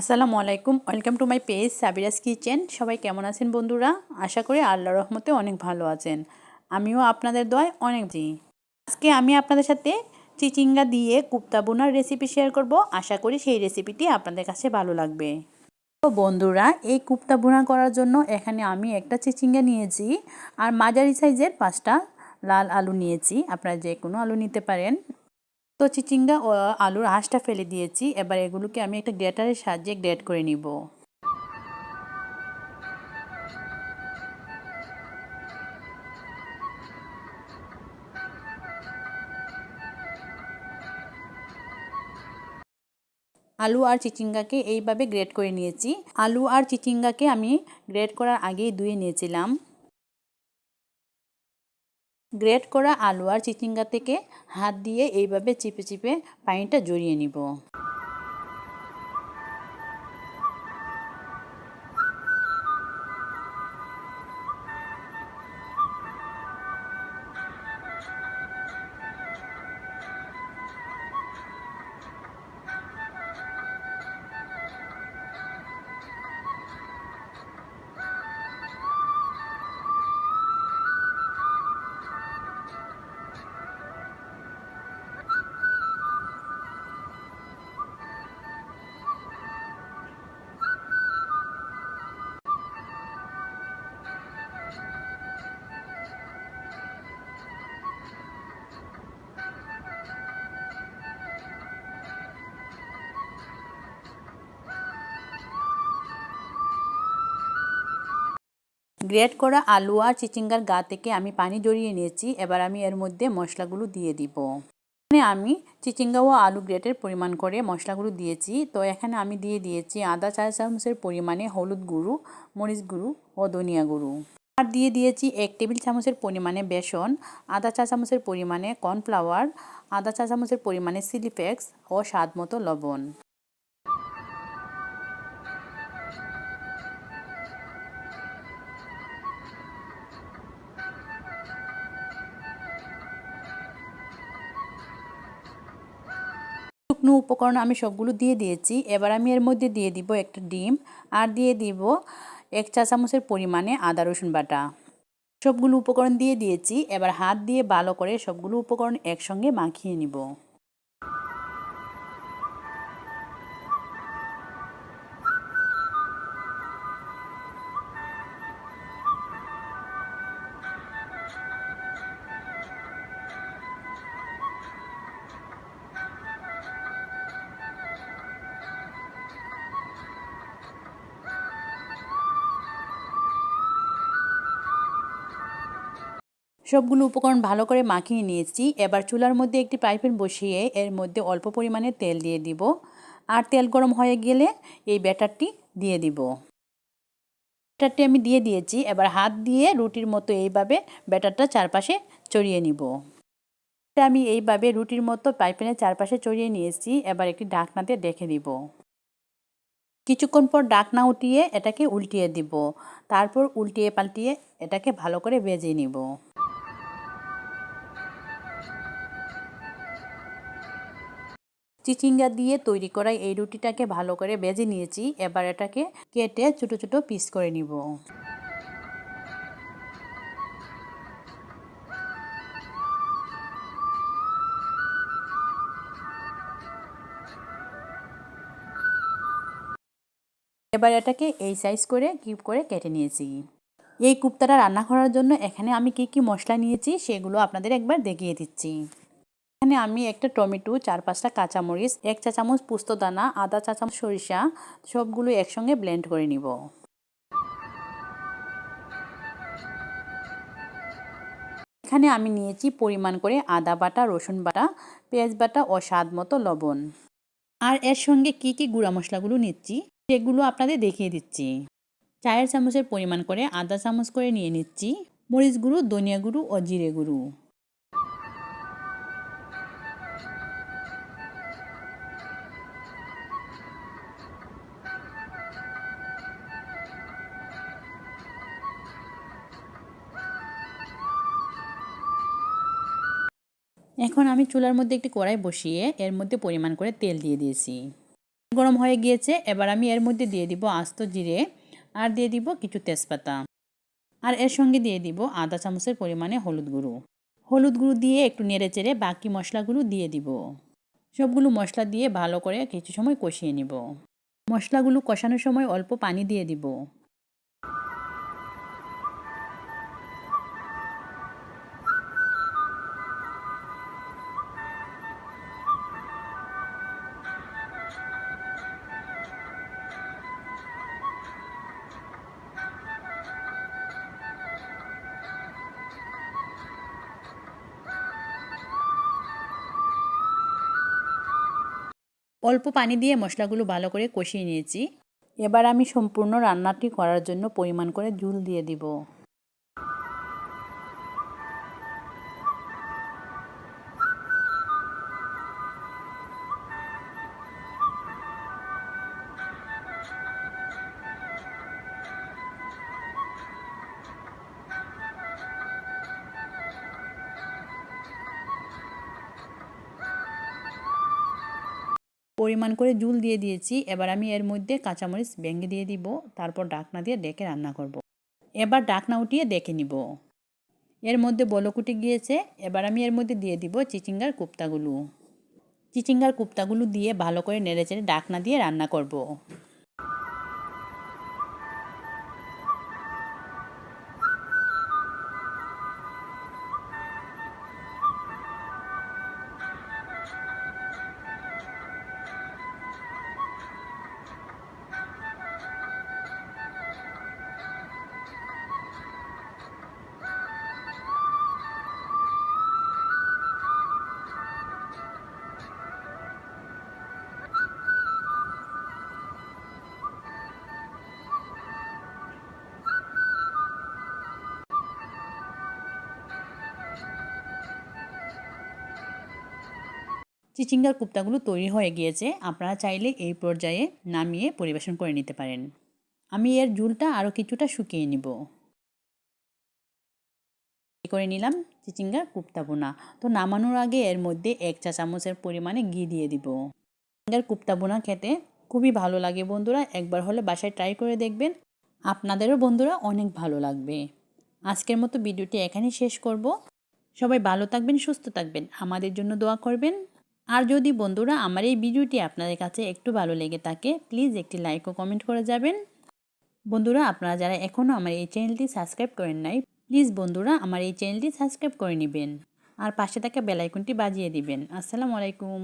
আসসালামু আলাইকুম। Welcome to my page Sabira's kitchen সবাই কেমন আছেন বন্ধুরা? আশা করি আল্লাহ রহমতে অনেক ভালো আছেন। আমিও আপনাদের দোয়ায় অনেক জি। আজকে আমি আপনাদের সাথে চিচিঙ্গা দিয়ে কুপ্তা বোনার রেসিপি শেয়ার করব। আশা করি সেই রেসিপিটি আপনাদের কাছে ভালো লাগবে। তো বন্ধুরা, এই কুপ্তা বোনা করার জন্য এখানে আমি একটা চিচিঙ্গা নিয়েছি আর মাঝারি সাইজের পাঁচটা লাল আলু নিয়েছি। আপনারা যে কোনো আলু নিতে পারেন। তো চিচিঙ্গা, ও, আলুর আঁশটা ফেলে দিয়েছি। এবার এগুলোকে আমি একটা গ্রেটারের সাহায্যে গ্রেট করে নিব। আলু আর চিচিঙ্গাকে এইভাবে গ্রেট করে নিয়েছি। আলু আর চিচিঙ্গাকে আমি গ্রেট করার আগেই ধুয়ে নিয়েছিলাম। গ্রেট করা আলু আর চিচিঙ্গা থেকে হাত দিয়ে এইভাবে চিপে চিপে পানিটা জড়িয়ে নিব। গ্রেট করা আলু আর চিচিঙ্গার গা থেকে আমি পানি জড়িয়ে নিয়েছি, এবার আমি এর মধ্যে মশলাগুলো দিয়ে দিব। এখানে আমি চিচিঙ্গা ও আলু গ্রেটের পরিমাণ করে মশলাগুলো দিয়েছি। তো এখানে আমি দিয়ে দিয়েছি আদা চা চামচের পরিমাণে হলুদ গুঁড়ো, মরিচ গুঁড়ো ও ধনিয়া গুঁড়ো। আর দিয়ে দিয়েছি এক টেবিল চামচের পরিমাণে বেসন, আদা চা চামচের পরিমাণে কর্নফ্লাওয়ার, আদা চা চামচের পরিমাণে সিলিফ্লেক্স ও স্বাদ মতো লবণ। শুকনো উপকরণ আমি সবগুলো দিয়ে দিয়েছি। এবার আমি এর মধ্যে দিয়ে দিব একটা ডিম আর দিয়ে দিব এক চা চামচের পরিমাণে আদা, রসুন বাটা। সবগুলো উপকরণ দিয়ে দিয়েছি। এবার হাত দিয়ে ভালো করে সবগুলো উপকরণ একসঙ্গে মাখিয়ে নিব। সবগুলো উপকরণ ভালো করে মাখিয়ে নিয়েছি। এবার চুলার মধ্যে একটি পাইপের বসিয়ে এর মধ্যে অল্প পরিমাণে তেল দিয়ে দিব। আর তেল গরম হয়ে গেলে এই ব্যাটারটি দিয়ে দিব। ব্যাটারটি আমি দিয়ে দিয়েছি। এবার হাত দিয়ে রুটির মতো এইভাবে ব্যাটারটা চারপাশে চড়িয়ে নিব। আমি এইভাবে রুটির মতো পাইপেনের চারপাশে চড়িয়ে নিয়েছি। এবার একটি ঢাকনাতে দেখে দিব। কিছুক্ষণ পর ডাকনা উঠিয়ে এটাকে উল্টিয়ে দিব। তারপর উল্টিয়ে পাল্টিয়ে এটাকে ভালো করে বেজে নিব। চিচিঙ্গা দিয়ে তৈরি করা এই রুটিটাকে ভালো করে বেজে নিয়েছি। এবার এটাকে কেটে ছোটো ছোটো পিস করে নিব। এবার এটাকে এই সাইজ করে কিউব করে কেটে নিয়েছি। এই কুপ্তাটা রান্না করার জন্য এখানে আমি কি কি মশলা নিয়েছি সেগুলো আপনাদের একবার দেখিয়ে দিচ্ছি। এখানে আমি একটা টমেটো, চার পাঁচটা কাঁচামরিচ, এক চা চামচ পুস্তদানা আদা চা চামচ সরিষা, সবগুলো একসঙ্গে ব্লেন্ড করে নিব। এখানে আমি নিয়েছি পরিমাণ করে আদা বাটা, রসুন বাটা, পেঁয়াজ বাটা ও স্বাদ মতো লবণ। আর এর সঙ্গে কি কি গুঁড়া মশলাগুলো নিচ্ছি, সেগুলো আপনাদের দেখিয়ে দিচ্ছি। চায়ের চামচের পরিমাণ করে আদা চামচ করে নিয়ে নিচ্ছি। মরিচ গুঁড়ো ধনিয়া গুঁড়ো ও জিরে গুঁড়ো। এখন আমি চুলার মধ্যে একটি কড়াই বসিয়ে এর মধ্যে পরিমাণ করে তেল দিয়ে দিয়েছি। গরম হয়ে গিয়েছে, এবার আমি এর মধ্যে দিয়ে দিব আস্ত জিরে আর দিয়ে দিব কিছু তেজপাতা। আর এর সঙ্গে দিয়ে দিব আধা চামচের পরিমাণে হলুদ গুঁড়ো। হলুদ গুঁড়ো দিয়ে একটু নেড়ে চেড়ে বাকি মশলাগুলো দিয়ে দিব। সবগুলো মশলা দিয়ে ভালো করে কিছু সময় কষিয়ে নিব। মশলাগুলো কষানোর সময় অল্প পানি দিয়ে দিব। অল্প পানি দিয়ে মশলাগুলো ভালো করে কষিয়ে নিয়েছি। এবার আমি সম্পূর্ণ রান্নাটি করার জন্য পরিমাণ করে জুল দিয়ে দিব। পরিমাণ করে জুল দিয়ে দিয়েছি। এবার আমি এর মধ্যে কাঁচামরিচ ভেঙে দিয়ে দিব। তারপর ডাকনা দিয়ে ডেকে রান্না করব। এবার ডাকনা উঠিয়ে দেখে নিব। এর মধ্যে বলকুটি গিয়েছে। এবার আমি এর মধ্যে দিয়ে দিব চিচিঙ্গার কুপ্তাগুলো। চিচিঙ্গার কুপ্তাগুলো দিয়ে ভালো করে নেড়ে চেড়ে ডাকনা দিয়ে রান্না করব। চিচিঙ্গার কুপ্তাগুলো তৈরি হয়ে গিয়েছে। আপনারা চাইলে এই পর্যায়ে নামিয়ে পরিবেশন করে নিতে পারেন। আমি এর ঝুলটা আরও কিছুটা শুকিয়ে নিব। করে নিলাম চিচিঙ্গার কুপ্তা বোনা তো নামানোর আগে এর মধ্যে এক চা চামচের পরিমাণে ঘি দিয়ে দিব। চিচিঙ্গার কুপ্তা বোনা খেতে খুবই ভালো লাগে বন্ধুরা। একবার হলে বাসায় ট্রাই করে দেখবেন। আপনাদেরও বন্ধুরা অনেক ভালো লাগবে। আজকের মতো ভিডিওটি এখানেই শেষ করব। সবাই ভালো থাকবেন, সুস্থ থাকবেন। আমাদের জন্য দোয়া করবেন। আর যদি বন্ধুরা আমার এই ভিডিওটি আপনাদের কাছে একটু ভালো লেগে থাকে প্লিজ একটি লাইক ও কমেন্ট করে যাবেন। বন্ধুরা, আপনারা যারা এখনও আমার এই চ্যানেলটি সাবস্ক্রাইব করেন নাই প্লিজ বন্ধুরা আমার এই চ্যানেলটি সাবস্ক্রাইব করে নেবেন। আর পাশে থাকা বেলাইকনটি বাজিয়ে দিবেন। আসসালামু আলাইকুম।